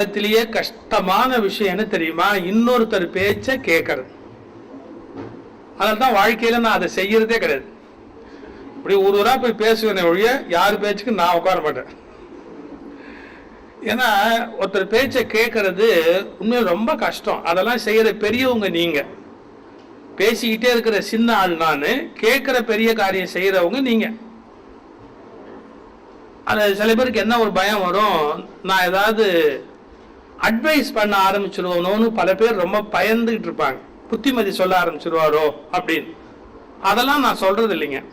உலகத்திலேயே கஷ்டமான விஷயம் என்ன தெரியுமா? இன்னொருத்தர் பேச்ச கேட்கறது. அதனால தான் வாழ்க்கையில நான் அதை செய்யறதே கிடையாது. இப்படி ஒரு ஊரா போய் பேசுவேனே ஒழிய யார் பேச்சுக்கு நான் உட்கார மாட்டேன். ஏன்னா ஒருத்தர் பேச்சை கேட்கறது உண்மையில ரொம்ப கஷ்டம். அதெல்லாம் செய்யற பெரியவங்க நீங்க. பேசிக்கிட்டே இருக்கிற சின்ன ஆள் நான் கேட்கிற பெரிய காரியம் செய்யறவங்க நீங்க. அது சில பேருக்கு என்ன ஒரு பயம் வரும்? நான் ஏதாவது அட்வைஸ் பண்ண ஆரம்பிச்சிருவோனோன்னு பல பேர் ரொம்ப பயந்துகிட்டு இருப்பாங்க. புத்திமதி சொல்ல ஆரம்பிச்சிருவாரோ அப்படின்னு. அதெல்லாம் நான் சொல்றது இல்லைங்க.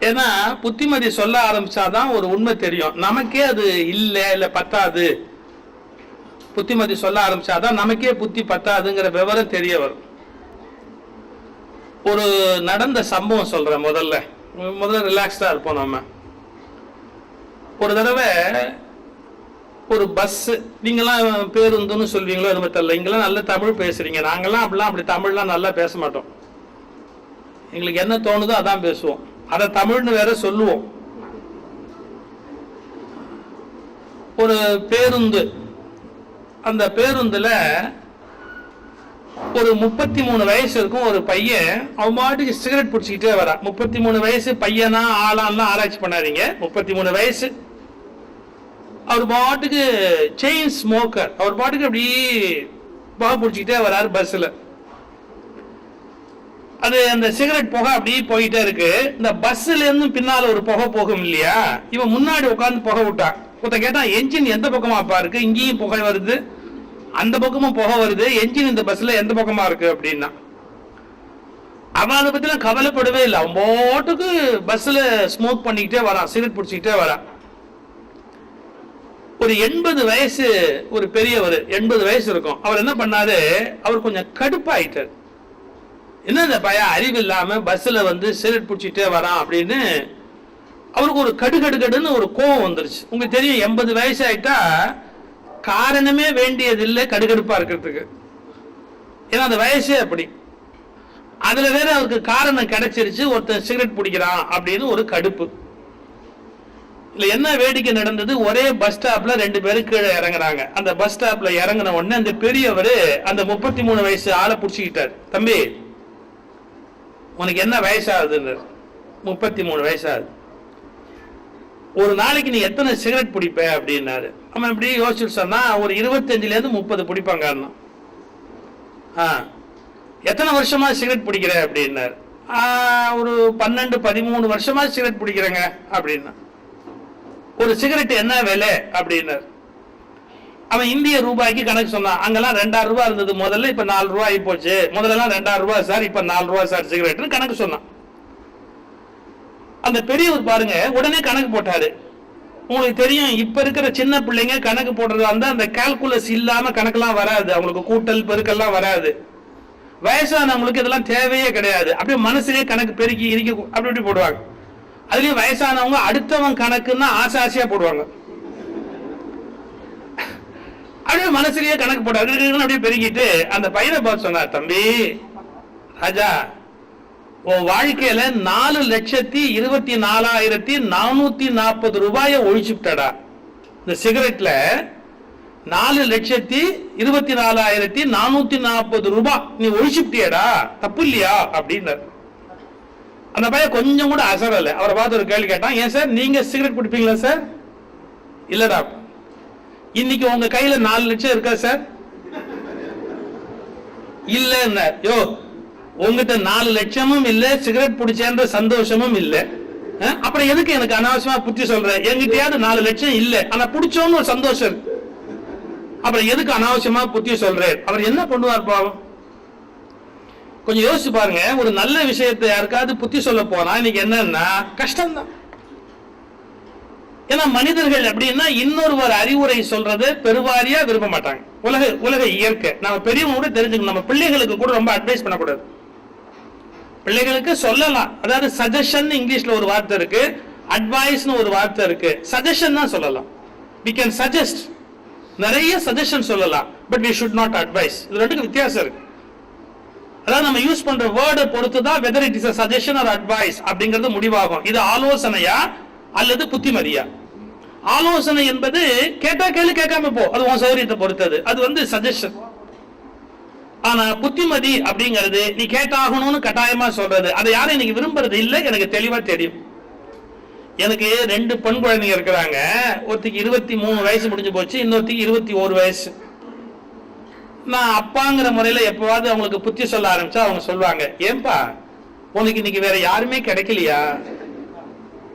ஏன்னா புத்திமதி சொல்ல ஆரம்பிச்சாதான் ஒரு உண்மை தெரியும். நமக்கே அது இல்லை இல்லை பத்தாது. புத்திமதி சொல்ல ஆரம்பிச்சாதான் நமக்கே புத்தி பத்தாதுங்கிற விவரம் தெரிய வரும். ஒரு நடந்த சம்பவம் சொல்றேன் முதல்ல. முதல்ல ரிலாக்ஸ்டா இருப்போம் நம்ம. ஒரு தடவை ஒரு பஸ்ஸு நீங்களாம் பேருந்துன்னு சொல்வீங்களோ அது தெரியல. இங்கெல்லாம் நல்ல தமிழ் பேசுறீங்க. நாங்கள்லாம் அப்படிலாம் அப்படி தமிழ்லாம் நல்லா பேச மாட்டோம். எங்களுக்கு என்ன தோணுதோ அதான் பேசுவோம். அதை தமிழ்னு வேற சொல்லுவோம். ஒரு பேருந்து. அந்த பேருந்துல ஒரு முப்பத்தி மூணு வயசு இருக்கும் ஒரு பையன் அவன் மாட்டுக்கு சிகரெட் பிடிச்சிக்கிட்டே வரான். முப்பத்தி மூணு வயசு பையனா ஆளான்லாம் ஆராய்ச்சி பண்ணாதீங்க. முப்பத்தி மூணு வயசு அவர் பாட்டுக்கு செயின் ஸ்மோக்கர் அவர் பாட்டுக்கு அப்படி புகை பிடிச்சிக்கிட்டே வராரு பஸ்ஸில் அது அந்த சிகரெட் புகை அப்படியே போயிட்டே இருக்கு. இந்த பஸ்ஸுலேருந்து இருந்து ஒரு புகை போகும் இல்லையா? இவன் முன்னாடி உட்காந்து புகை விட்டான். ஒருத்த கேட்டான் என்ஜின் எந்த பக்கமாக அப்பா இருக்கு? இங்கேயும் புகை வருது. அந்த பக்கமும் புகை வருது. என்ஜின் இந்த பஸ்ஸில் எந்த பக்கமாக இருக்கு? அப்படின்னா. அவன் அதை பற்றிலாம் கவலைப்படவே இல்லை. அவன் போட்டுக்கு பஸ்ஸில் ஸ்மோக் பண்ணிக்கிட்டே வரான். சிகரெட் பிடிச்சிக்கிட்டே வரான். ஒரு எண்பது வயசு ஒரு பெரியவர் எண்பது வயசு இருக்கும். அவர் என்ன பண்ணாரு? அவர் கொஞ்சம் கடுப்பாயிட்டார். என்ன இந்த பையன்? அறிவு இல்லாம பஸ்ல வந்து சிகரெட் பிடிச்சிட்டே வரான் அப்படின்னு அவருக்கு ஒரு கடுகடுகடுன்னு ஒரு கோவம் வந்துருச்சு. உங்களுக்கு தெரியும் எண்பது வயசு ஆயிட்டா காரணமே வேண்டியதில்லை கடுகடுப்பா இருக்கிறதுக்கு. ஏன்னா அந்த வயசே அப்படி. அதுல வேற அவருக்கு காரணம் கிடைச்சிருச்சு ஒருத்தன் சிகரெட் பிடிக்கிறான் அப்படின்னு ஒரு கடுப்பு. இல்ல என்ன வேடிக்கை நடந்தது? ஒரே பஸ் ஸ்டாப்ல ரெண்டு பேரும் கீழே இறங்குறாங்க. அந்த பஸ் ஸ்டாப்ல இறங்கின உடனே அந்த பெரியவர் அந்த முப்பத்தி மூணு வயசு ஆளை பிடிச்சிக்கிட்டார். தம்பி உனக்கு என்ன வயசாகுதுன்னு? முப்பத்தி மூணு வயசாகுது. ஒரு நாளைக்கு நீ எத்தனை சிகரெட் பிடிப்ப? அப்படின்னாரு. அவன் இப்படி யோசிச்சு சொன்னா ஒரு இருபத்தஞ்சிலேருந்து முப்பது பிடிப்பாங்க ஆ. எத்தனை வருஷமா சிகரெட் பிடிக்கிற? அப்படின்னாரு. ஒரு பன்னெண்டு பதிமூணு வருஷமா சிகரெட் பிடிக்கிறேங்க அப்படின்னா. ஒரு சிகரெட் என்ன விலை? அப்படின்னார். அவன் இந்திய ரூபாய்க்கு கணக்கு சொன்னான். அங்கெல்லாம் ரெண்டாயிரம் ரூபாய் இருந்தது. முதல்ல இப்ப நாலு ரூபாய் போச்சு முதல்லலாம் ரெண்டாயிரம் ரூபாய் சார் இப்ப நாலு ரூபாய் சார் சிகரெட்னு கணக்கு சொன்னான். அந்த பெரியவர் பாருங்க உடனே கணக்கு போட்டாரு. உங்களுக்கு தெரியும் இப்ப இருக்கிற சின்ன பிள்ளைங்க கணக்கு போடுறதா இருந்தா அந்த கால்குலஸ் இல்லாம கணக்கெல்லாம் வராது. அவங்களுக்கு கூட்டல் பெருக்கெல்லாம் வராது. வயசானவங்களுக்கு இதெல்லாம் தேவையே கிடையாது. அப்படியே மனசுலயே கணக்கு பெருக்கி இறுக்கி அப்படி இப்படி போடுவாங்க. அதுலயும் வயசானவங்க அடுத்தவன் கணக்குன்னா ஆசை ஆசையா போடுவாங்க. அப்படியே மனசுலயே கணக்கு போட்டாரு அப்படியே பெருகிட்டு அந்த பையனை பார்த்து சொன்னார் தம்பி ராஜா உன் வாழ்க்கையில நாலு லட்சத்தி இருபத்தி நாலாயிரத்தி நானூத்தி நாற்பது ரூபாயை ஒழிச்சுட்டடா இந்த சிகரெட்ல நாலு லட்சத்தி இருபத்தி நாலாயிரத்தி நானூத்தி நாற்பது ரூபாய் நீ ஒழிச்சுட்டியடா தப்பு இல்லையா? அப்படின்னாரு. அந்த பையன் கொஞ்சம் கூட அசரல. அவரை பார்த்து ஒரு கேள்வி கேட்டான் ஏன் சார் நீங்க சிகரெட் பிடிப்பீங்களா சார்? இல்லடா. இன்னைக்கு உங்க கையில நாலு லட்சம் இருக்கா சார்? இல்ல யோ உங்ககிட்ட நாலு லட்சமும் இல்ல சிகரெட் பிடிச்சேன்ற சந்தோஷமும் இல்ல. அப்புறம் எதுக்கு எனக்கு அனாவசியமா புத்தி சொல்ற? எங்கிட்டயாவது நாலு லட்சம் இல்ல. ஆனா பிடிச்சோன்னு ஒரு சந்தோஷம். அப்புறம் எதுக்கு அனாவசியமா புத்தி சொல்றேன் அவர் என்ன பண்ணுவார் பாவம்? கொஞ்சம் யோசிச்சு பாருங்க. ஒரு நல்ல விஷயத்தை யாருக்காவது புத்தி சொல்ல போனா இன்னைக்கு என்னன்னா கஷ்டம்தான். ஏன்னா மனிதர்கள் அப்படின்னா இன்னொருவர் அறிவுரை சொல்றது பெருவாரியா விரும்ப மாட்டாங்க. உலக உலக இயற்கை. நம்ம பெரியவங்க கூட தெரிஞ்சுக்கணும். நம்ம பிள்ளைகளுக்கு கூட ரொம்ப அட்வைஸ் பண்ணக்கூடாது. பிள்ளைகளுக்கு சொல்லலாம். அதாவது சஜஷன் இங்கிலீஷ்ல ஒரு வார்த்தை இருக்கு. அட்வைஸ்னு ஒரு வார்த்தை இருக்கு. சஜஷன் தான் சொல்லலாம். வி கேன் சஜஸ்ட் நிறைய சஜஷன் சொல்லலாம். But we should not advise இது ரெண்டுக்கும் வித்தியாசம் இருக்கு. அதாவது நம்ம யூஸ் பண்ற வேர்டை பொறுத்து தான் whether it is a suggestion or advice அப்படிங்கிறது முடிவாகும். இது ஆலோசனையா அல்லது புத்திமதியா? ஆலோசனை என்பது கேட்டா கேள்வி கேட்காம போ. அது உன் சௌரியத்தை பொறுத்தது. அது வந்து சஜஷன் ஆனா புத்திமதி அப்படிங்கிறது நீ கேட்டாகணும்னு கட்டாயமா சொல்றது. அதை யாரும் எனக்கு விரும்புறது இல்லை. எனக்கு தெளிவா தெரியும். எனக்கு ரெண்டு பெண் குழந்தைங்க இருக்கிறாங்க. ஒருத்திக்கு இருபத்தி மூணு வயசு முடிஞ்சு போச்சு. இன்னொருத்திக்கு இருபத்தி ஒரு வயசு. நான் அப்பாங்கிற முறையில எப்பவாவது அவங்களுக்கு புத்தி சொல்ல ஆரம்பிச்சா அவங்க சொல்லுவாங்க ஏன்பா உனக்கு இன்னைக்கு வேற யாருமே கிடைக்கலையா?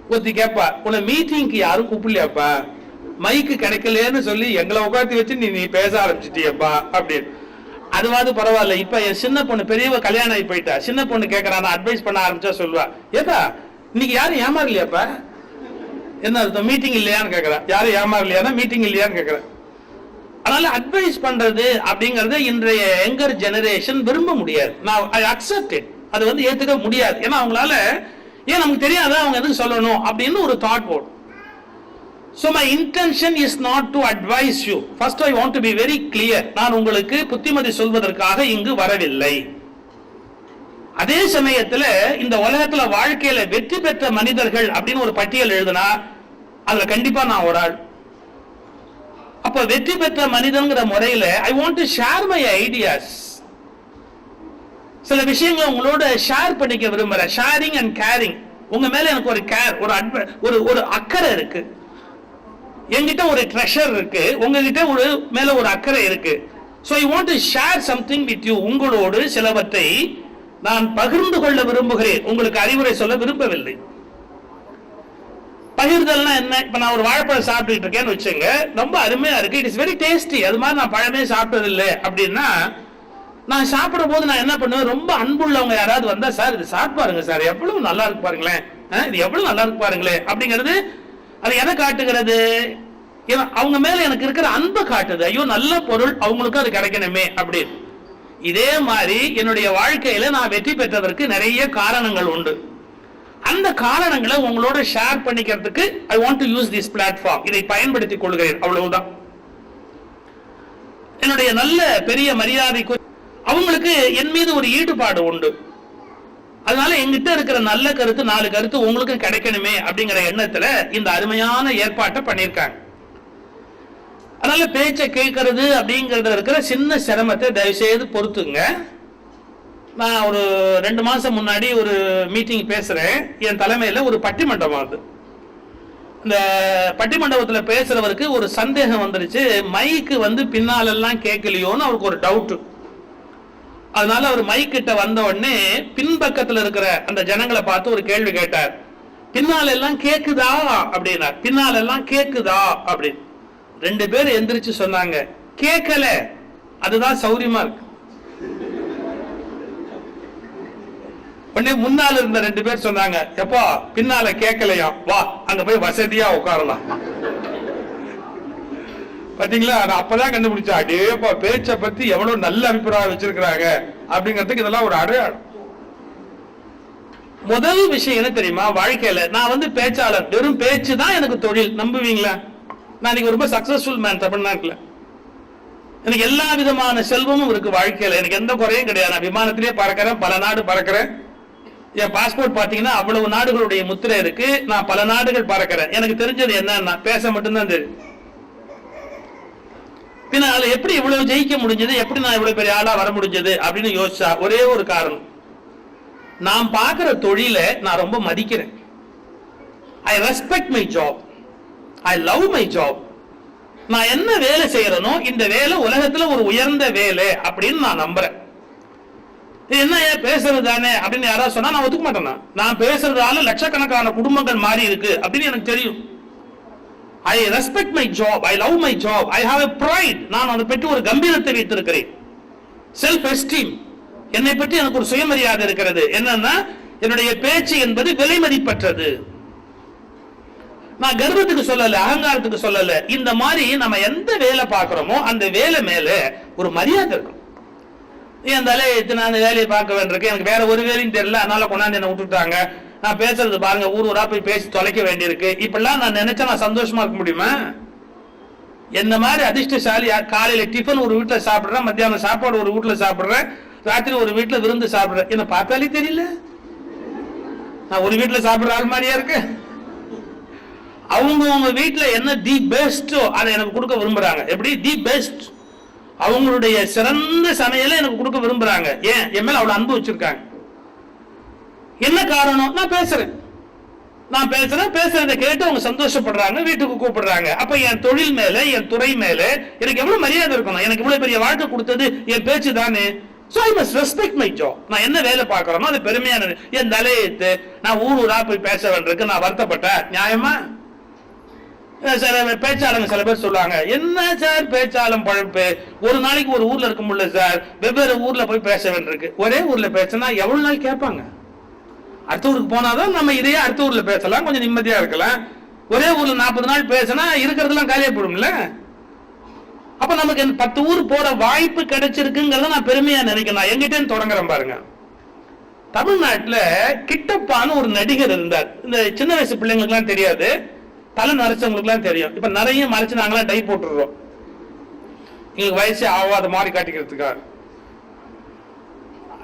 ஒருத்தி கேப்பா உன்னை மீட்டிங்க்கு யாரும் கூப்பிடலையாப்பா? மைக்கு கிடைக்கலன்னு சொல்லி எங்களை உட்காந்து வச்சு நீ நீ பேச ஆரம்பிச்சிட்டியப்பா? அப்படின்னு. அதுவாது பரவாயில்ல இப்ப என் சின்ன பொண்ணு பெரியவ கல்யாணம் ஆகி போயிட்டா சின்ன பொண்ணு கேட்கறான் அட்வைஸ் பண்ண ஆரம்பிச்சா சொல்லுவா ஏப்பா இன்னைக்கு யாரும் ஏமாறலையாப்பா? என்ன அர்த்தம் மீட்டிங் இல்லையான்னு கேட்கறா யாரும் ஏமாறலையானா மீட்டிங் இல்லையான்னு கேட்கறா அதனால அட்வைஸ் பண்றது அப்படிங்கறது இன்றைய யங்கர் ஜெனரேஷன் விரும்ப முடியாது. நான் ஐ அக்செப்ட் அது வந்து ஏத்துக்க முடியாது. ஏன்னா அவங்களால ஏன் நமக்கு தெரியாது? அவங்க எதுக்கு சொல்லணும்? அப்படின்னு ஒரு தாட் போடும். So my intention is not to advise you first I want to be very clear நான் உங்களுக்கு புத்திமதி சொல்வதற்காக இங்கு வரவில்லை. அதே சமயத்தில் இந்த உலகத்தில் வாழ்க்கையில வெற்றி பெற்ற மனிதர்கள் அப்படின்னு ஒரு பட்டியல் எழுதுனா அதுல கண்டிப்பா நான் ஒரு ஆள். அப்ப வெற்றி பெற்ற மனிதன்கிற முறையில I want to share my ideas சில விஷயங்களை உங்களோட ஷேர் பண்ணிக்க விரும்புறேன். ஷேரிங் அண்ட் கேரிங் உங்க மேல எனக்கு ஒரு கேர் ஒரு அன்பு ஒரு ஒரு அக்கறை இருக்கு. என்கிட்ட ஒரு ட்ரெஷர் இருக்கு. உங்ககிட்ட ஒரு மேல ஒரு அக்கறை இருக்கு. So I want to share something with you உங்களோடு சிலவற்றை நான் பகிர்ந்து கொள்ள விரும்புகிறேன். உங்களுக்கு அறிவுரை சொல்ல விரும்பவில்லை. பகிர்தல்னா என்ன? இப்ப நான் ஒரு வாழைப்பழம் சாப்பிட்டுட்டு இருக்கேன்னு வச்சுங்க ரொம்ப அருமையா இருக்கு. இட் இஸ் வெரி டேஸ்டி அது மாதிரி நான் பழமே சாப்பிட்டது இல்லை அப்படின்னா நான் சாப்பிடும் போது நான் என்ன பண்ணுவேன்? ரொம்ப அன்புள்ளவங்க யாராவது வந்தா சார் இது சாப்பிட்டு பாருங்க சார். எவ்வளவு நல்லா இருக்கு பாருங்களேன். ஆ, இது எவ்வளவு நல்லா இருக்கு பாருங்களேன் அப்படிங்கிறது அது எதை காட்டுகிறது? அவங்க மேல எனக்கு இருக்கிற அன்பை காட்டுது. ஐயோ நல்ல பொருள். அவங்களுக்கும் அது கிடைக்கணுமே அப்படின்னு. இதே மாதிரி என்னுடைய வாழ்க்கையில நான் வெற்றி பெற்றதற்கு நிறைய காரணங்கள் உண்டு. அந்த காரணங்களை உங்களோட ஷேர் பண்ணிக்கிறதுக்கு I want to use this platform இதை பயன்படுத்திக் கொள்கிறேன். அவ்வளவுதான். என்னுடைய நல்ல பெரிய மரியாதைக்கு அவங்களுக்கு என் மீது ஒரு ஈடுபாடு உண்டு. அதனால எங்கிட்ட இருக்கிற நல்ல கருத்து நாலு கருத்து உங்களுக்கு கிடைக்கணுமே அப்படிங்கிற எண்ணத்துல இந்த அருமையான ஏற்பாட்டை பண்ணியிருக்காங்க. அதனால பேச்சை கேட்கறது அப்படிங்கறத இருக்கிற சின்ன சிரமத்தை தயவு செய்து பொறுத்துங்க. நான் ஒரு ரெண்டு மாதம் முன்னாடி ஒரு மீட்டிங் பேசுகிறேன் என் தலைமையில் ஒரு பட்டிமன்றம் அது. இந்த பட்டிமண்டபத்தில் பேசுகிறவருக்கு ஒரு சந்தேகம் வந்துருச்சு. மைக்கு வந்து பின்னாலெல்லாம் கேட்கலையோன்னு அவருக்கு ஒரு டவுட்டு அதனால அவர் மைக்கிட்ட வந்த உடனே பின்பக்கத்தில் இருக்கிற அந்த ஜனங்களை பார்த்து ஒரு கேள்வி கேட்டார். பின்னால எல்லாம் கேக்குதா? அப்படின்னா பின்னால எல்லாம் கேக்குதா? அப்படின்னு. ரெண்டு பேர் எந்திரிச்சு சொன்னாங்க. கேட்கல அதுதான் சௌரியமா இருக்கு. உடனே முன்னால இருந்த ரெண்டு பேர் சொன்னாங்க எப்பா பின்னால கேட்கலையாம் வா அங்க போய் வசதியா உட்காரலாம். பாத்தீங்களா? நான் அப்பதான் கண்டுபிடிச்சேன் அடேப்பா பேச்ச பத்தி எவ்வளவு நல்ல அபிப்பிராயம் வச்சிருக்கிறாங்க? அப்படிங்கிறதுக்கு இதெல்லாம் ஒரு அடையாளம். முதல் விஷயம் என்ன தெரியுமா? வாழ்க்கையில நான் வந்து பேச்சாளர் வெறும் பேச்சு தான் எனக்கு தொழில். நம்புவீங்களா? நான் இன்னைக்கு ரொம்ப சக்சஸ்ஃபுல் மேன் தமிழ்நாட்டில். எனக்கு எல்லா விதமான செல்வமும் இருக்கு வாழ்க்கையில. எனக்கு எந்த குறையும் கிடையாது. நான் விமானத்திலேயே பறக்கிறேன் பல நாடு பறக்கிறேன். என் பாஸ்போர்ட் பாத்தீங்கன்னா அவ்வளவு நாடுகளுடைய முத்திரை இருக்கு. நான் பல நாடுகள் பறக்கிறேன். எனக்கு தெரிஞ்சது என்னன்னா பேச மட்டும்தான் தெரியும். பின்ன அதுல எப்படி இவ்வளவு ஜெயிக்க முடிஞ்சது? எப்படி நான் இவ்வளவு பெரிய ஆளா வர முடிஞ்சது? அப்படின்னு யோசிச்சா ஒரே ஒரு காரணம். நான் பார்க்குற தொழிலை நான் ரொம்ப மதிக்கிறேன். I respect my job I love my job நான் என்ன வேலை செய்யறனோ இந்த வேலை உலகத்துல ஒரு உயர்ந்த வேலை அப்படின்னு நான் நம்புறேன். என்ன ஏன் பேசுறது தானே? அப்படின்னு யாராவது சொன்னா நான் ஒத்துக்க மாட்டேன் நான். பேசுறதால லட்சக்கணக்கான குடும்பங்கள் மாறி இருக்கு அப்படின்னு எனக்கு தெரியும். I respect my job I love my job I have a pride நான் அதை பற்றி ஒரு கம்பீரத்தை வைத்திருக்கிறேன். செல்ஃப் எஸ்டீம் என்னை பற்றி எனக்கு ஒரு சுயமரியாதை இருக்கிறது. என்னன்னா என்னுடைய பேச்சு என்பது விலை மதிப்பற்றது. நான் கர்வத்துக்கு சொல்லல அகங்காரத்துக்கு சொல்லல. இந்த மாதிரி நம்ம எந்த வேலை பார்க்கிறோமோ அந்த வேலை மேல ஒரு மரியாதை இருக்கும். இருந்தாலே இத்தனை நான் அந்த வேலையை பார்க்க வேண்டியிருக்கு? எனக்கு வேற ஒரு வேலையும் தெரியல. அதனால கொண்டாந்து என்னை விட்டுட்டாங்க. நான் பேசுறது பாருங்க ஊர் ஊரா போய் பேசி தொலைக்க வேண்டியிருக்கு. இப்பெல்லாம் நான் நினைச்சா நான் சந்தோஷமா இருக்க முடியுமா? என்ன மாதிரி அதிர்ஷ்டசாலியா காலையில டிஃபன் ஒரு வீட்டில் சாப்பிட்றேன் மத்தியானம் சாப்பாடு ஒரு வீட்டில் சாப்பிட்றேன் ராத்திரி ஒரு வீட்டில் விருந்து சாப்பிட்றேன். என்ன பார்த்தாலே தெரியல. நான் ஒரு வீட்டில் சாப்பிட்ற ஆள் மாதிரியா இருக்கு? அவங்கவங்க வீட்டில் என்ன தி பெஸ்ட்டோ அதை எனக்கு கொடுக்க விரும்புறாங்க. எப்படி? தி பெஸ்ட் அவங்களுடைய சிறந்த சமையலை எனக்கு கொடுக்க விரும்புறாங்க. ஏன்? என் மேல அவ்வளவு அன்பு வச்சிருக்காங்க. என்ன காரணம்? நான் பேசுறேன். நான் பேசுறேன். பேசுறதை கேட்டு அவங்க சந்தோஷப்படுறாங்க. வீட்டுக்கு கூப்பிடுறாங்க. அப்ப என் தொழில் மேல என் துறை மேல எனக்கு எவ்வளவு மரியாதை இருக்கணும்? எனக்கு இவ்வளவு பெரிய வாழ்க்கை கொடுத்தது என் பேச்சு தானே? So I must respect my job நான் என்ன வேலை பார்க்குறோமோ அது பெருமையானது. என் தலையெழுத்து நான் ஊர் ஊரா போய் பேச வேண்டியிருக்கு. நான் வருத்தப்பட்டேன். நியாயமா? சில பேச்சாளங்க சில பேர் சொல்லுவாங்க. என்ன சார் பேச்சாளம் பழப்பு? ஒரு நாளைக்கு ஒரு ஊர்ல இருக்க முடியல சார். வெவ்வேறு ஊர்ல போய் பேச வேண்டியிருக்கு. ஒரே ஊர்ல பேசினா எவ்வளவு நாள் கேட்பாங்க? அடுத்த ஊருக்கு போனாதான் நம்ம இதையே அடுத்த ஊர்ல பேசலாம். கொஞ்சம் நிம்மதியா இருக்கலாம். ஒரே ஊர்ல நாற்பது நாள் பேசினா இருக்கிறதெல்லாம் காலியா போயிடும்ல. அப்ப நமக்கு இந்த பத்து ஊர் போற வாய்ப்பு கிடைச்சிருக்குங்கிறத நான் பெருமையா நினைக்கிறேன். நான் எங்கிட்ட தொடங்குறேன் பாருங்க. தமிழ்நாட்டில் கிட்டப்பான்னு ஒரு நடிகர் இருந்தார். இந்த சின்ன வயசு பிள்ளைங்களுக்குலாம் தெரியாது. தலை நரைச்சவங்களுக்குலாம் தெரியும். இப்போ நிறைய மறைச்சு நாங்களாம் டை போட்டுடுறோம். எங்களுக்கு வயசே ஆகாத மாதிரி காட்டிக்கிறதுக்காக.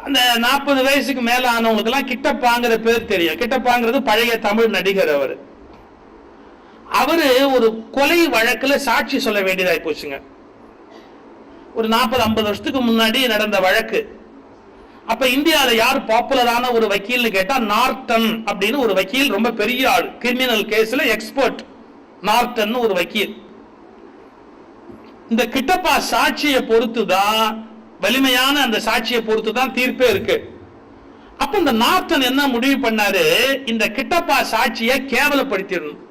அந்த நாற்பது வயசுக்கு மேல ஆனவங்களுக்கெல்லாம் கிட்டப்பாங்கிற பேர் தெரியும். கிட்டப்பாங்கிறது பழைய தமிழ் நடிகர் அவர். அவரு ஒரு கொலை வழக்கில் சாட்சி சொல்ல வேண்டியதாகி போச்சுங்க ஒரு நாற்பது ஐம்பது வருஷத்துக்கு முன்னாடி நடந்த வழக்கு. அப்ப இந்தியாவில் யார் பாப்புலரான ஒரு வக்கீல்னு கேட்டா நார்டன் அப்படின்னு ஒரு வக்கீல் ரொம்ப பெரிய ஆள். கிரிமினல் கேஸ்ல எக்ஸ்பர்ட் நார்டன் ஒரு வக்கீல். இந்த கிட்டப்பா சாட்சியை பொறுத்து தான் வலிமையான அந்த சாட்சியை பொறுத்து தான் தீர்ப்பே இருக்கு. அப்ப இந்த நார்டன் என்ன முடிவு பண்ணாரு? இந்த கிட்டப்பா சாட்சியை கேவலப்படுத்திடணும்.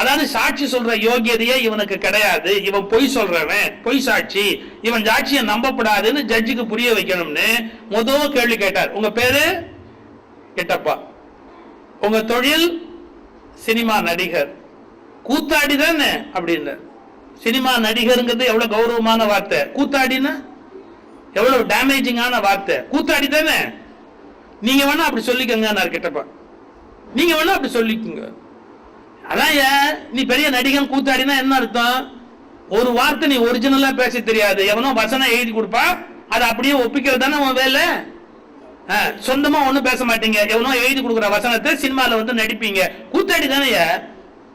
அதாவது சாட்சி சொல்ற யோகியதையே இவனுக்கு கிடையாது. இவன் பொய் சொல்றவன் பொய் சாட்சி. இவன் சாட்சியை நம்பப்படாதுன்னு ஜட்ஜுக்கு புரிய வைக்கணும்னு முதல் கேள்வி கேட்டார். உங்க பேரு? கிட்டப்பா உங்க தொழில்? சினிமா நடிகர். கூத்தாடி தானே அப்படின்னு சினிமா நடிகருங்கிறது எவ்வளவு கௌரவமான வார்த்தை. கூத்தாடினா எவ்வளவு டேமேஜிங்கான வார்த்தை. கூத்தாடி தானே நீங்க வேணா அப்படி சொல்லிக்கங்க கிட்டப்பா நீங்க வேணா அப்படி சொல்லிக்கோங்க. அதான் ஏன் நீ பெரிய நடிகன் கூத்தாடினா என்ன அர்த்தம்? ஒரு வார்த்தை நீ ஒரிஜினலா பேச தெரியாது. எவனோ வசனம் எழுதி கொடுப்பா அதை அப்படியே ஒப்பிக்கிறது தானே உன் வேலை? ஆ, சொந்தமா ஒண்ணும் பேச மாட்டீங்க. எவனோ எழுதி கொடுக்குற வசனத்தை சினிமால வந்து நடிப்பீங்க. கூத்தாடி தானே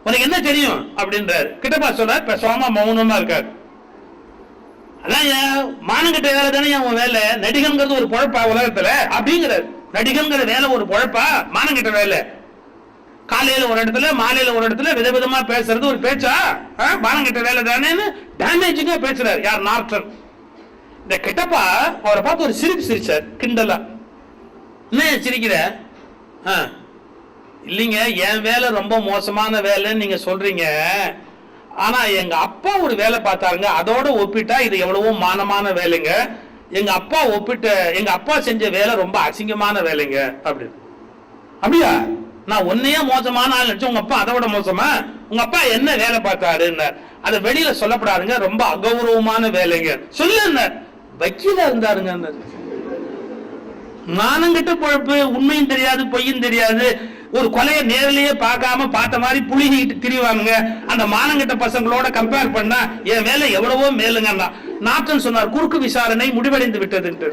உனக்கு என்ன தெரியும்? அப்படின்றாரு. கிட்டப்பா சொல்ற பேசாம மௌனமா இருக்காரு அதான் ஏன் மானங்கிட்ட வேலை தானே உன் வேலை? நடிகன்கிறது ஒரு பொழப்பா உலகத்துல? அப்படிங்கிறார். நடிகன்கிற வேலை ஒரு பொழப்பா? மானங்கிட்ட வேலை. காலையில ஒரு இடத்துல மாலையில ஒரு இடத்துல விதவிதமா பேசுறது ஒரு பேச்சா? ஆ, கெட்ட வேலை தானேன்னு டேமேஜிங்கா பேசுறாரு. யார்? நார்த்தர் இந்த கிட்டப்பா அவரை பார்த்து ஒரு சிரிப்பு சிரிச்சார் கிண்டலா. என்ன சிரிக்கிற? ஆ, இல்லைங்க என் வேலை ரொம்ப மோசமான வேலைன்னு நீங்க சொல்றீங்க. ஆனா எங்க அப்பா ஒரு வேலை பார்த்தாருங்க. அதோட ஒப்பிட்டா இது எவ்வளவோ மானமான வேலைங்க. எங்க அப்பா ஒப்பிட்ட எங்க அப்பா செஞ்ச வேலை ரொம்ப அசிங்கமான வேலைங்க. அப்படின்னு அப்படியா? நான் உன்னையே மோசமான ஆள் நினைச்சு உங்க அப்பா அதை விட மோசமா? உங்க அப்பா என்ன வேலை பார்த்தாருன்னார் அதை வெளியில சொல்லப்படாதுங்க. ரொம்ப அகௌரவமான வேலைங்க. சொல்லுங்க. வக்கீலா இருந்தாருங்க நானுங்கிட்ட பொழப்பு உண்மையும் தெரியாது பொய்யும் தெரியாது. ஒரு கொலையை நேரிலேயே பார்க்காம பார்த்த மாதிரி புளிகிட்டு திரிவாங்க அந்த மானங்கிட்ட பசங்களோட கம்பேர் பண்ணா என் வேலை எவ்வளவோ மேலுங்க நாட்டன் சொன்னார் குறுக்கு விசாரணை முடிவடைந்து விட்டதுன்ட்டு.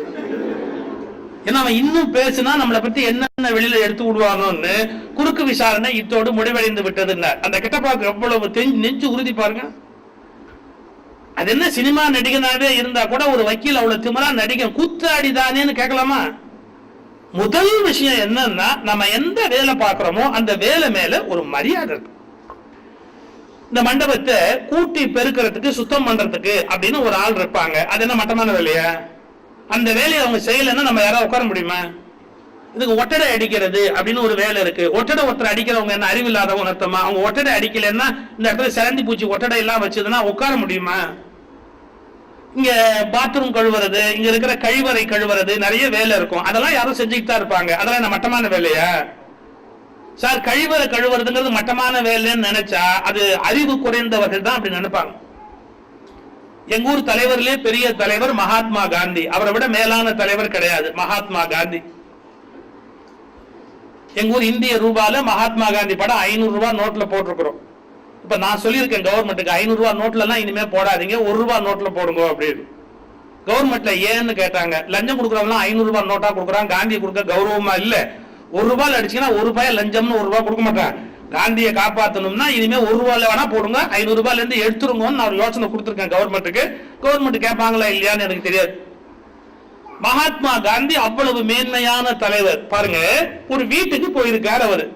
ஏன்னா அவன் இன்னும் பேசினா நம்மளை பத்தி என்னென்ன வெளியில எடுத்து விடுவானோன்னு குறுக்கு விசாரணை இத்தோடு முடிவடைந்து விட்டதுன்னார் அந்த கிட்டப்பாக்கு எவ்வளவு தெஞ்சு நெஞ்சு உறுதி பாருங்க. அது என்ன சினிமா நடிகனாவே இருந்தா கூட ஒரு வக்கீல் அவ்வளவு திமிரா நடிகன் கூத்தாடிதானேன்னு கேட்கலாமா? முதல் விஷயம் என்னன்னா நம்ம எந்த வேலை பார்க்கிறோமோ அந்த வேலை மேல ஒரு மரியாதை இருக்கு. இந்த மண்டபத்தை கூட்டி பெருக்கிறதுக்கு சுத்தம் பண்றதுக்கு அப்படின்னு ஒரு ஆள் இருப்பாங்க. அது என்ன மட்டமான வேலையா? அந்த வேலையை அவங்க செய்யலைன்னா நம்ம யாராவது உட்கார முடியுமா? இதுக்கு ஒட்டடை அடிக்கிறது அப்படின்னு ஒரு வேலை இருக்கு. ஒட்டடை ஒருத்தர் அடிக்கிறவங்க என்ன அறிவில்லாதவங்க அர்த்தமா? அவங்க ஒட்டடை அடிக்கலைன்னா இந்த இடத்துல சிறந்தி பூச்சி ஒட்டடை எல்லாம் வச்சதுன்னா உட்கார முடியுமா? இங்க பாத்ரூம் கழுவுறது இங்க இருக்கிற கழிவறை கழுவுறது நிறைய வேலை இருக்கும். அதெல்லாம் யாரும் செஞ்சுக்கிட்டு தான் இருப்பாங்க. அதெல்லாம் என்ன மட்டமான வேலையா? சார் கழிவறை கழுவுறதுங்கிறது மட்டமான வேலைன்னு நினைச்சா அது அறிவு குறைந்தவர்கள் தான் அப்படி நினைப்பாங்க. எங்க ஊர் தலைவர்லயே பெரிய தலைவர் மகாத்மா காந்தி. அவரை விட மேலான தலைவர் கிடையாது மகாத்மா காந்தி. எங்க ஊர் இந்திய ரூபால மகாத்மா காந்தி படம் ஐநூறு ரூபாய் நோட்ல போட்டிருக்கிறோம். இப்ப நான் சொல்லியிருக்கேன் கவர்மெண்ட்டுக்கு ஐநூறு ரூபாய் நோட்ல எல்லாம் இனிமே போடாதீங்க ஒரு ரூபாய் நோட்ல போடுங்க அப்படின்னு. கவர்மெண்ட்ல ஏன்னு கேட்டாங்க லஞ்சம் கொடுக்கறவங்களாம் ஐநூறு ரூபாய் நோட்டா கொடுக்குறாங்க காந்தி கொடுக்க கௌரவமா இல்ல. ஒரு ரூபாய் அடிச்சீங்கன்னா ஒரு ரூபாய் லஞ்சம்னு ஒரு ரூபாய் கொடுக்க மாட்டாங்க. காந்தியை காப்பாற்றணும்னா இனிமே ஒரு ரூபாயில வேணா போடுங்க ஐநூறு ரூபாயில இருந்து எடுத்துருங்கன்னு நான் ஒரு யோசனை கொடுத்துருக்கேன் கவர்மெண்ட்டுக்கு கவர்மெண்ட் கேட்பாங்களா இல்லையான்னு எனக்கு தெரியாது. மகாத்மா காந்தி அவ்வளவு மேன்மையான தலைவர். பாருங்க ஒரு வீட்டுக்கு போயிருக்கார் அவரு.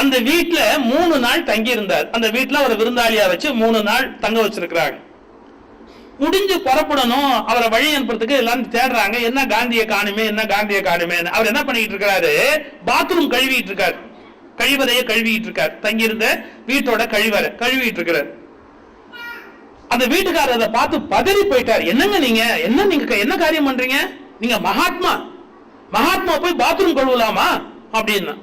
அந்த வீட்டில் மூணு நாள் தங்கி இருந்தார் அந்த வீட்டில் அவரை விருந்தாளியா வச்சு மூணு நாள் தங்க வச்சிருக்கிறாங்க. முடிஞ்சு புறப்படணும் அவரை வழி அனுப்புறதுக்கு எல்லாம் தேடுறாங்க. என்ன காந்தியை காணுமே என்ன காந்தியை காணுமே அவர் என்ன பண்ணிட்டு இருக்கிறாரு? பாத்ரூம் கழுவிட்டு இருக்காரு. கழிவறையை கழுவிட்டு இருக்கார் தங்கியிருந்த வீட்டோட கழிவறை கழுவிட்டு இருக்கிறார் அந்த வீட்டுக்காரர் அதை பார்த்து பதறி போயிட்டார். என்னங்க நீங்க? என்ன நீங்க க- என்ன காரியம் பண்றீங்க? நீங்க மகாத்மா. மகாத்மா போய் பாத்ரூம் கழுவலாமா? அப்படின்னா.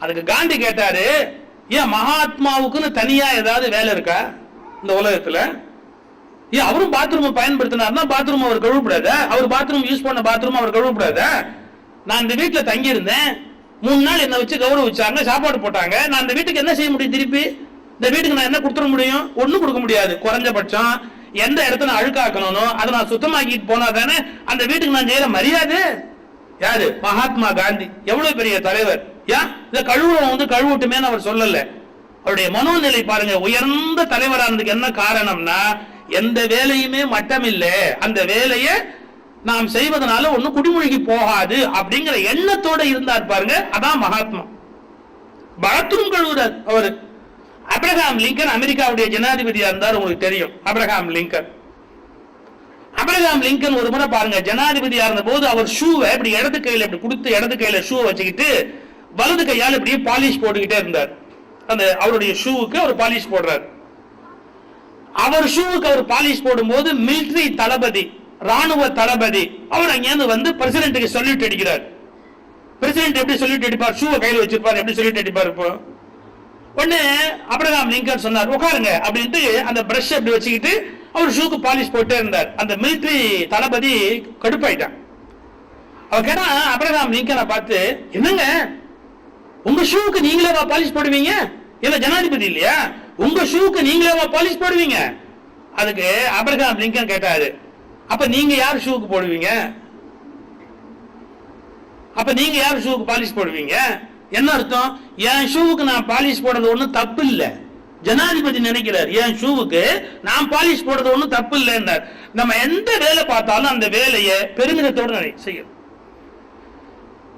அதுக்கு காந்தி கேட்டாரு ஏன் மகாத்மாவுக்குன்னு தனியா ஏதாவது வேலை இருக்கா இந்த உலகத்துல? ஏன் அவரும் பாத்ரூம் பயன்படுத்தினார்னா பாத்ரூம் அவர் கழுவப்படாத அவர் பாத்ரூம் யூஸ் பண்ண பாத்ரூம் அவர் கழுவப்படாத நான் இந்த வீட்டில் தங்கியிருந்தேன். மூணு நாள் என்ன வச்சு கௌரவிச்சாங்க சாப்பாடு போட்டாங்க. நான் அந்த வீட்டுக்கு என்ன செய்ய முடியும் திருப்பி? இந்த வீட்டுக்கு நான் என்ன கொடுத்துட முடியும்? ஒன்றும் கொடுக்க முடியாது. குறைஞ்சபட்சம் எந்த இடத்த நான் அழுக்காக்கணும் அதை நான் சுத்தமாக்கிட்டு போனா தானே அந்த வீட்டுக்கு நான் செய்யற மரியாதை? யாரு? மகாத்மா காந்தி. எவ்வளவு பெரிய தலைவர். ஏன் இந்த கழுவுறவன் வந்து கழுவட்டுமேன்னு அவர் சொல்லல. அவருடைய மனோநிலை பாருங்க உயர்ந்த தலைவரானதுக்கு என்ன காரணம்னா எந்த வேலையுமே மட்டமில்லை. அந்த வேலையை நாம் செய்வதனால ஒண்ணும் குடிமொழிக்கு போகாது அப்படிங்கிற எண்ணத்தோட இருந்தார் பாருங்க. அதான் மகாத்மா. பாத்ரூம் கழுவுறார் அவரு. அப்ரஹாம் லிங்கன் அமெரிக்காவுடைய ஜனாதிபதியா இருந்தார் உங்களுக்கு தெரியும். Abraham Lincoln. அப்ரஹாம் லிங்கன் ஒரு முறை பாருங்க ஜனாதிபதியா இருந்த போது அவர் ஷூவை இப்படி இடது கையில இப்படி கொடுத்து இடது கையில ஷூவை வச்சுக்கிட்டு வலது கையால் இப்படியே பாலிஷ் போட்டுக்கிட்டே இருந்தார். அந்த அவருடைய ஷூவுக்கு அவர் பாலிஷ் போடுறார். அவர் ஷூவுக்கு அவர் பாலிஷ் போடும்போது மிலிட்ரி தளபதி ராணுவ தளபதி. அவர் அங்கேருந்து வந்து பிரசிடென்ட்டுக்கு சொல்லிட்டு அடிக்கிறார். பிரசிடென்ட் எப்படி சொல்லிட்டு அடிப்பார்? ஷூவை கையில் வச்சிருப்பார். எப்படி சொல்லிட்டு அடிப்பார் இப்போ? உடனே அப்ரகாம் லிங்கன் சொன்னார் உட்காருங்க. அப்படின்ட்டு அந்த பிரஷ் அப்படி வச்சுக்கிட்டு அவர் ஷூக்கு பாலிஷ் போட்டே இருந்தார். அந்த மிலிட்டரி தளபதி கடுப்பாயிட்டான். அவர் கேட்டா அப்ரகாம் லிங்கனை பார்த்து என்னங்க? உங்க ஷூக்கு நீங்களேவா பாலிஷ் போடுவீங்க? இல்ல ஜனாதிபதி இல்லையா? உங்க ஷூக்கு நீங்களேவா பாலிஷ் போடுவீங்க? அதுக்கு அப்ரகாம் லிங்கன் கேட்டாரு அப்ப நீங்க யார் ஷூக்கு போடுவீங்க? அப்ப நீங்க யார் ஷூக்கு பாலிஷ் போடுவீங்க? என்ன அர்த்தம்? என் ஷூவுக்கு நான் பாலிஷ் போடுறது ஒன்றும் தப்பு இல்ல. ஜனாதிபதி நினைக்கிறார் என் ஷூவுக்கு நான் பாலிஷ் போடுறது ஒன்றும் தப்பு இல்லைன்றார். நம்ம எந்த வேலை பார்த்தாலும் அந்த வேலையை பெருமிதத்தோடு செய்யும்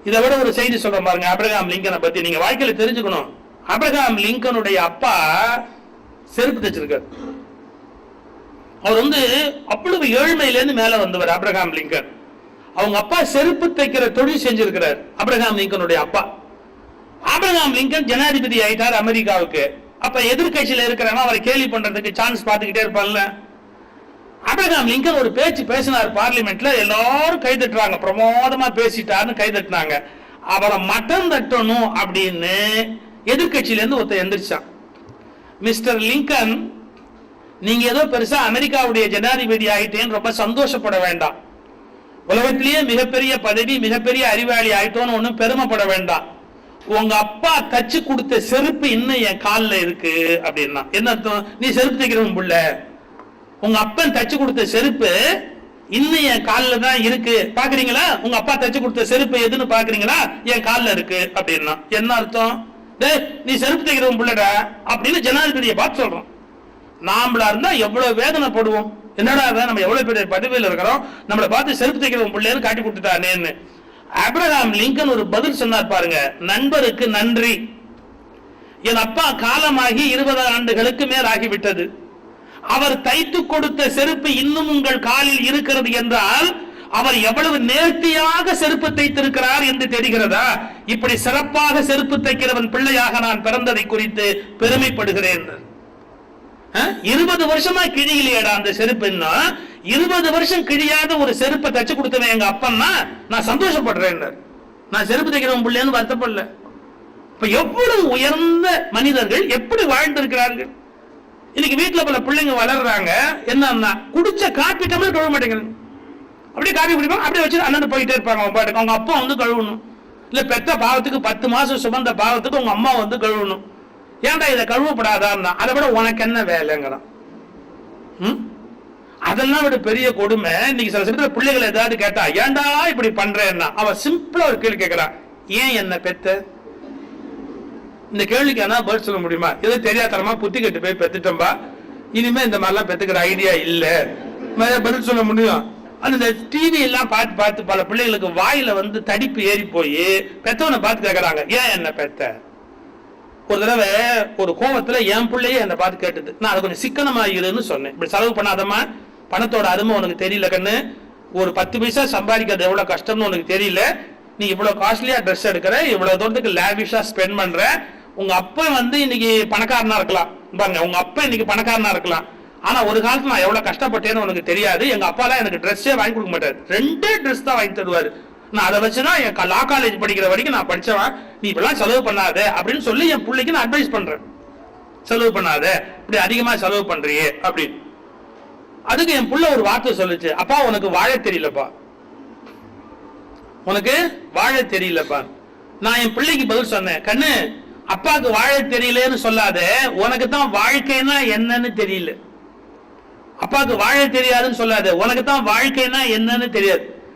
இதை விட ஒரு செய்தி சொல்றேன் பாருங்க அப்ரஹாம் லிங்கனை பத்தி. நீங்க வாழ்க்கையில தெரிஞ்சுக்கணும். அப்ரஹாம் லிங்கனுடைய அப்பா செருப்பு தச்சிருக்கார். அவர் வந்து அவ்வளவு ஏழ்மையிலேருந்து மேலே வந்தவர் அப்ரஹாம் லிங்கன். அவங்க அப்பா செருப்பு தைக்கிற தொழில் செஞ்சிருக்கிறார் அப்ரஹாம் லிங்கனுடைய அப்பா. ஆபிரகாம் லிங்கன் ஜனாதிபதி ஆயிட்டார் அமெரிக்காவுக்கு. அப்ப எதிர்க்கட்சியில இருக்கிறவன் அவரை கேள்வி பண்றதுக்கு சான்ஸ் பார்த்துக்கிட்டே இருப்பான்ல. அப்ரஹாம் லிங்கன் ஒரு பேச்சு பேசினார் பார்லிமெண்ட்ல எல்லாரும் கை தட்டுறாங்க பிரமோதமா பேசிட்டாருன்னு கை தட்டினாங்க அவரை மட்டம் தட்டணும் அப்படின்னு எதிர்க்கட்சியில இருந்து ஒருத்தர் எந்திரிச்சான். மிஸ்டர் லிங்கன் நீங்க ஏதோ பெருசா அமெரிக்காவுடைய ஜனாதிபதி ஆயிட்டேன்னு ரொம்ப சந்தோஷப்பட வேண்டாம். உலகத்திலேயே மிகப்பெரிய பதவி மிகப்பெரிய அறிவாளி ஆயிட்டோன்னு ஒன்றும் பெருமைப்பட வேண்டாம். உங்க அப்பா தச்சு கொடுத்த செருப்பு இன்னும் என் காலில் இருக்கு அப்படின்னா. என்ன அர்த்தம்? நீ செருப்பு தைக்கிறவன் புள்ள. உங்க அப்பன் தச்சு கொடுத்த செருப்பு இன்னும் என் காலில் தான் இருக்கு. பாக்குறீங்களா? உங்க அப்பா தச்சு கொடுத்த செருப்பு எதுன்னு பாக்குறீங்களா? என் காலில் இருக்கு அப்படின்னா. என்ன அர்த்தம்? டே நீ செருப்பு தைக்கிறவன் புள்ளடா அப்படின்னு ஜனாதிபதியை பார்த்து சொல்றோம் நாமளா இருந்தா எவ்வளவு வேதனைப்படுவோம் என்னடா நம்ம எவ்வளவு பெரிய பதவியில் இருக்கிறோம். நம்மளை பார்த்து செருப்பு தைக்கிறவன் பிள்ளைன்னு காட்டி கொடுத்துட்டானேன்னு அப்ரஹாம் லிங்கன் ஒரு பதில் சொன்னார் பாருங்க. நண்பருக்கு நன்றி. என் அப்பா காலமாகி இருபது ஆண்டுகளுக்கு மேல் ஆகிவிட்டது. அவர் தைத்து கொடுத்த செருப்பு இன்னும் உங்கள் காலில் இருக்கிறது என்றால் அவர் எவ்வளவு நேர்த்தியாக செருப்பு தைத்திருக்கிறார் என்று தெரிகிறதா? இப்படி சிறப்பாக செருப்பு தைக்கிறவன் பிள்ளையாக நான் பிறந்ததை குறித்து பெருமைப்படுகிறேன். இருபது வருஷமா கிழியிலையடா அந்த செருப்புன்னா இருபது வருஷம் கிழியாத ஒரு செருப்பை தச்சு கொடுத்தவன் எங்க அப்பன்னா நான் சந்தோஷப்படுறேன் நான் செருப்பு தைக்கிறவன் பிள்ளைன்னு வருத்தப்படல. இப்ப எவ்வளவு உயர்ந்த மனிதர்கள் எப்படி வாழ்ந்திருக்கிறார்கள்? இன்னைக்கு வீட்டுல பல பிள்ளைங்க வளர்றாங்க. என்னன்னா குடிச்ச காப்பி டம்ளர் கழுவ மாட்டேங்கிறாங்க. அப்படியே காப்பி குடிப்பாங்க அப்படியே வச்சு அண்ணன் போயிட்டே இருப்பாங்க அவங்க பாட்டுக்கு. அவங்க அப்பா வந்து கழுவணும். இல்ல பெத்த பாவத்துக்கு பத்து மாசம் சுமந்த பாவத்துக்கு உங்க அம்மா வந்து கழுவணும். ஏன்டா இதை கழுவப்படாதான் அதை விட உனக்கு என்ன வேலைங்கிறான். ம்? அதெல்லாம் விட பெரிய கொடுமை. இன்னைக்கு சில சமயத்துல பிள்ளைகள் ஏதாவது கேட்டா ஏன்டா இப்படி பண்றேன்னா? அவன் சிம்பிளா ஒரு கேள்வி கேட்கிறான் ஏன் என்ன பெத்த? இந்த கேள்விக்கு என்ன பதில் சொல்ல முடியுமா? ஏதோ தெரியாதனமா புத்தி கட்டு போய் பெத்துட்டோம்பா இனிமே இந்த மாதிரிலாம் பெத்துக்கிற ஐடியா இல்ல. பதில் சொல்ல முடியும்? அந்த இந்த டிவி எல்லாம் பார்த்து பார்த்து பல பிள்ளைகளுக்கு வாயில வந்து தடிப்பு ஏறி போய் பெத்தவனை பார்த்து கேட்கறாங்க ஏன் என்ன பெத்த? ஒரு தடவை ஒரு கோபத்துல என் பிள்ளையே என்னை பார்த்து கேட்டது. நான் அதை கொஞ்சம் சிக்கனமா இருன்னு சொன்னேன். இப்படி செலவு பண்ணாதம்மா. பணத்தோட அருமை உனக்கு தெரியல கண்ணு. ஒரு பத்து பைசா சம்பாதிக்கிறது எவ்வளவு கஷ்டம்னு உனக்கு தெரியல. நீ இவ்வளவு காஸ்ட்லியா ட்ரெஸ் எடுக்கிற இவ்வளவு தூரத்துக்கு லேவிஷா ஸ்பெண்ட் பண்ற. உங்க அப்பா வந்து இன்னைக்கு பணக்காரனா இருக்கலாம். பாருங்க உங்க அப்பா இன்னைக்கு பணக்காரனா இருக்கலாம். ஆனா ஒரு காலத்துல நான் எவ்வளவு கஷ்டப்பட்டேன்னு உனக்கு தெரியாது. எங்க அப்பா எனக்கு ட்ரெஸ்ஸே வாங்கி கொடுக்க மாட்டாரு. ரெண்டே ட்ரெஸ் தான் வாங்கி தருவாரு. நான் அதை வச்சுதான் என் லா காலேஜ் படிக்கிற வரைக்கும் நான் படிச்சவன். நீ இப்பெல்லாம் செலவு பண்ணாத அப்படின்னு சொல்லி என் பிள்ளைக்கு நான் அட்வைஸ் பண்றேன். செலவு பண்ணாத. இப்படி அதிகமா செலவு பண்றியே அப்படின்னு. அதுக்கு என் புள்ள ஒரு வார்த்தை சொல்லுச்சு. அப்பா உனக்கு வாழ தெரியலப்பா. உனக்கு வாழ தெரியலப்பா. நான் என் பிள்ளைக்கு பதில் சொன்னேன். கண்ணு அப்பாவுக்கு வாழ தெரியலன்னு சொல்லாத. உனக்கு தான் வாழ்க்கைன்னா என்னன்னு தெரியல. அப்பாவுக்கு வாழ தெரியாதுன்னு சொல்லாத. உனக்கு தான் வாழ்க்கைன்னா என்னன்னு தெரியாது.